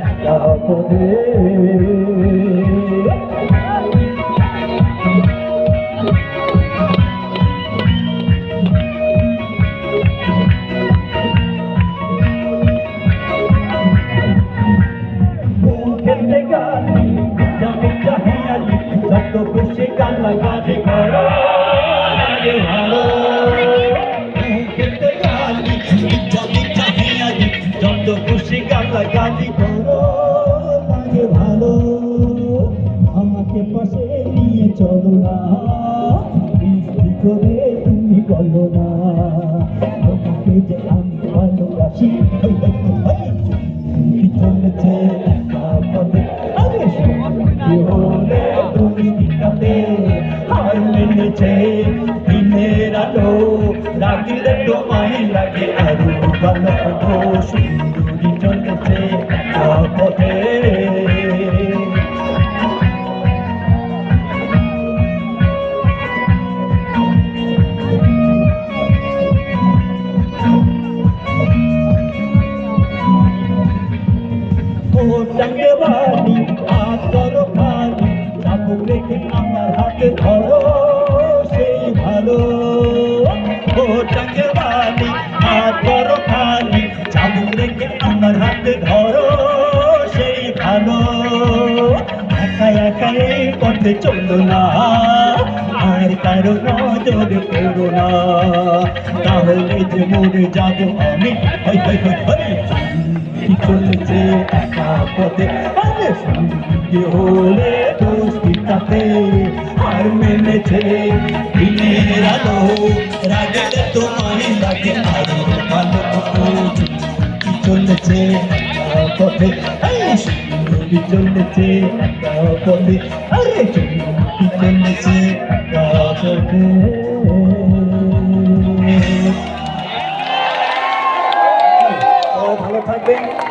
একা পথে খেলতে গালি জামি চাহিয়ালি যত লাগাতে করো লাগে ভালো। আমাকে তুমি বলো না? তোমাকে যে আমি ভালোবাসি চলেছে দিনের লাগে আরও ও টাঙ্গেবালি হাত ধরো খালি চাবুক রেখে আমার হাতে ধরো, সেই ভালো। ও টাঙ্গেবালি হাত ধরো খালি চাবুক রেখে আমার হাতে ধরো, সেই ভালো। একা একা এই পথে চলো না, আর কারও নজর করো না। তাহলে যে মরে যাব আমি চলেছে পথে আরে সঙ্গে হলে দোস্তি তাতে আর মেনেছে দিনের আলো। রাগেলে তোমায় লাগে আরও ভালো কি চলেছে? পথে কি চলেছে। পথে আরে কি চলেছে। পথে ভালো থাকবেন।